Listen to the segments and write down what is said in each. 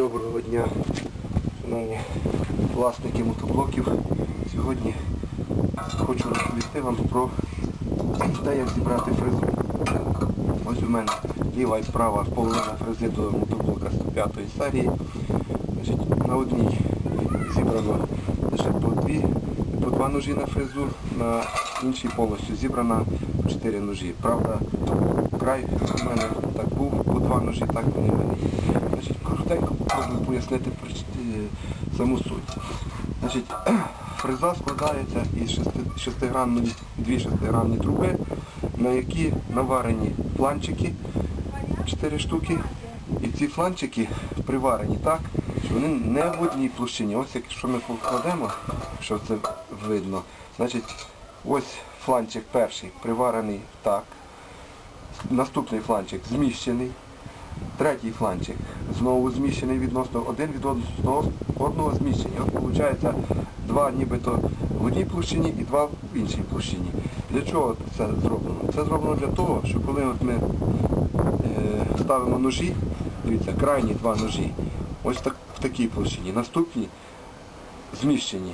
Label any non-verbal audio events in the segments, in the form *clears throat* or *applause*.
Доброго дня, шановні власники мотоблоків. Сьогодні хочу розповісти вам про те, як зібрати фрезу. Ось у мене ліва і права половина фрези до мотоблока 105 серії. Значить, на одній зібрано лише по дві, по два ножі на фрезу, на іншій повністю зібрано по чотири ножі. Правда, край у мене так був, по два ножі, так вони мене. Значить, коротенько попробую пояснити е, саму суть. Значить, *clears throat* фреза складається із шести, шестигранної, дві шестигранні труби, на які наварені фланчики, 4 штуки. І ці фланчики приварені так, що вони не в одній площині. Ось якщо ми покладемо, що це видно, значить ось фланчик перший приварений так. Наступний фланчик зміщений. Третій фланчик знову зміщений відносно один від одного, зміщення. От виходить два нібито в одній площині і два в іншій площині. Для чого це зроблено? Це зроблено для того, що коли от ми е, ставимо ножі, дивіться, крайні два ножі, ось так, в такій площині, наступні зміщені,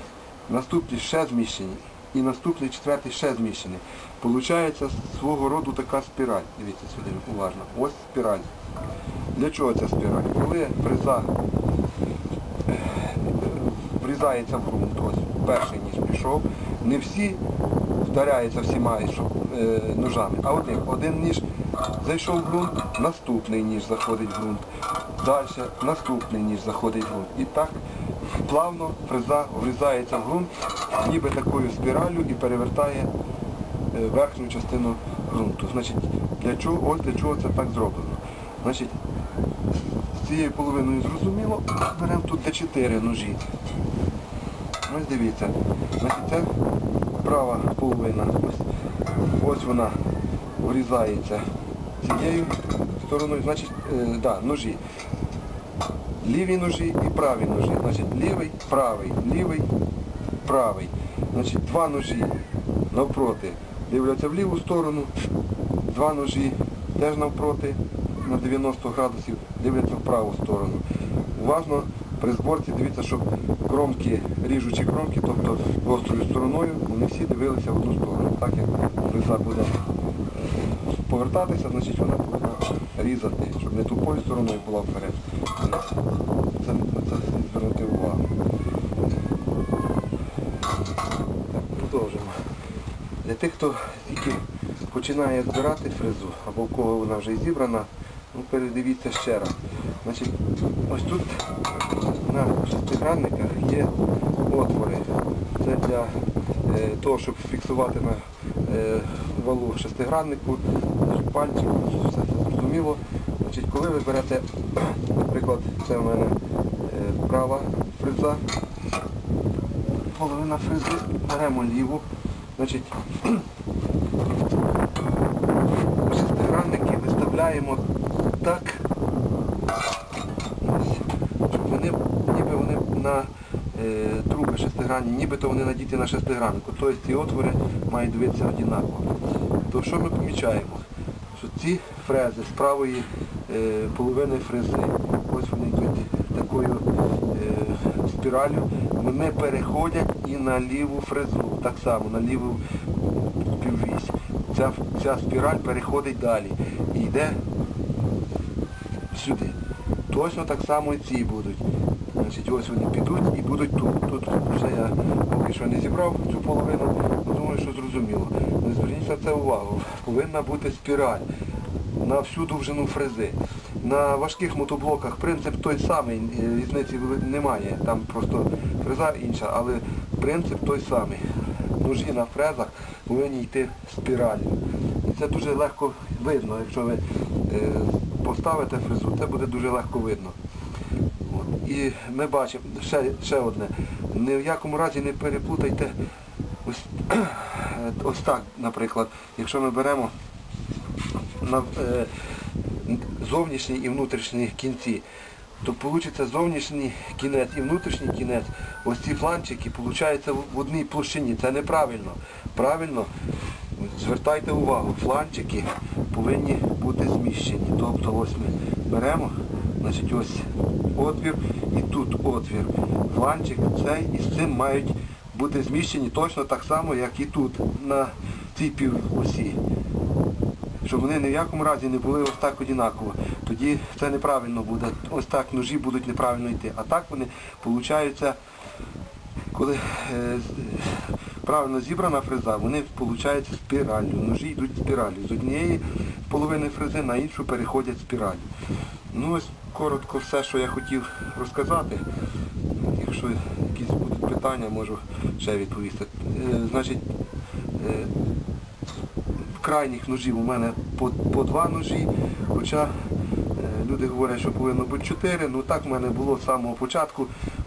наступні ще зміщені і наступний четвертий ще зміщений. Получається свого роду така спіраль. Дивіться сюди уважно. Ось спіраль. Для чого ця спіраль? Коли фреза е, врізається в ґрунт, ось перший ніж пішов, не всі вдаряються всіма е, ножами, а один. Один ніж зайшов в ґрунт, наступний ніж заходить в ґрунт. Далі наступний ніж заходить в ґрунт. І так плавно врізається в ґрунт, ніби такою спіраллю і перевертає е, верхню частину ґрунту. Значить, для чого, ось для чого це так зроблено. Значить, з цією половиною зрозуміло, беремо тут де 4 ножі. Ось дивіться, значить це права половина. Ось вона врізається цією стороною, значить, е, да, ножі. Ліві ножі і праві ножі. Значить, лівий, правий, лівий, правий. Значить, два ножі навпроти дивляться в ліву сторону, два ножі теж навпроти на 90 градусів дивляться в праву сторону. Уважно при зборці дивіться, щоб кромки, ріжучі кромки, тобто гострою стороною, вони всі дивилися в одну сторону. Так як буде повертатися, значить вона повинна різати, щоб не тупою стороною була вперед. Це, це звернути увагу. Так, продовжимо. Для тих, хто тільки починає збирати фрезу, або в кого вона вже зібрана, ну передивіться ще раз. Значить, ось тут на шестигранниках є отвори. Це для е, того, щоб фіксувати на валу шестиграннику, пальчик, все це зрозуміло. Значить, коли ви берете, *clears throat* наприклад, це в мене е, права фреза, половина фрези, беремо ліву, значить, *clears throat* шестигранники виставляємо так, ось, щоб вони, ніби вони на е, труби шестигранні, нібито вони надіті на шестиграннику. Тобто ці отвори мають дивитися однаково. То що ми помічаємо? Що ці фрези з правої е, половини фрези, ось вони йдуть такою е, спіралю, вони переходять і на ліву фрезу, так само, на ліву піввісь. Ця, ця спіраль переходить далі і йде сюди. Точно так само і ці будуть. Значить, ось вони підуть і будуть тут. Тут вже я поки що не зібрав цю половину, але думаю, що зрозуміло. Не зверніть на це увагу. Повинна бути спіраль на всю довжину фрези. На важких мотоблоках принцип той самий, е, різниці немає. Там просто фреза інша, але принцип той самий. Ножі на фрезах повинні йти спіраллю. І це дуже легко видно, якщо ви е, поставите фрезу, це буде дуже легко видно. І ми бачимо, ще, ще одне, ні в якому разі не переплутайте ось, *clears throat* ось так, наприклад, якщо ми беремо на е, зовнішній і внутрішній кінці, то вийде зовнішній кінець і внутрішній кінець, ось ці фланчики получаються в в одній площині. Це неправильно. Правильно, звертайте увагу, фланчики повинні бути зміщені. Тобто ось ми беремо, Значить, ось отвір і тут отвір. Фланчик цей і з цим мають бути зміщені точно так само, як і тут, на цій півосі. Щоб вони ні в якому разі не були ось так однаково. Тоді це неправильно буде. Ось так ножі будуть неправильно йти. А так вони получаються, коли е, правильно зібрана фреза, вони получаються спіраллю. Ножі йдуть спіраллю. З однієї половини фрези на іншу переходять спіраллю. Ну ось коротко все, що я хотів розказати. Якщо якісь будуть питання, можу ще відповісти. Е, Значить, е, крайніх ножів у мене по, по два ножі, хоча е, люди говорять, що повинно бути чотири, ну так в мене було з самого початку.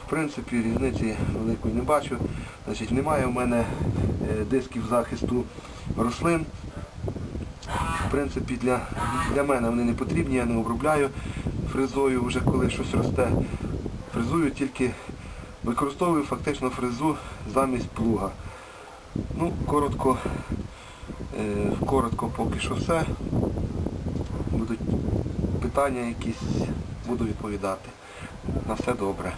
В принципі, різниці великої не бачу. Значить, немає в мене е, дисків захисту рослин. В принципі, для, для мене вони не потрібні, я не обробляю фрезою вже коли щось росте. Фрезую тільки використовую фактично фрезу замість плуга. Ну, коротко, е, коротко поки що все. Будуть питання якісь, буду відповідати. На все добре.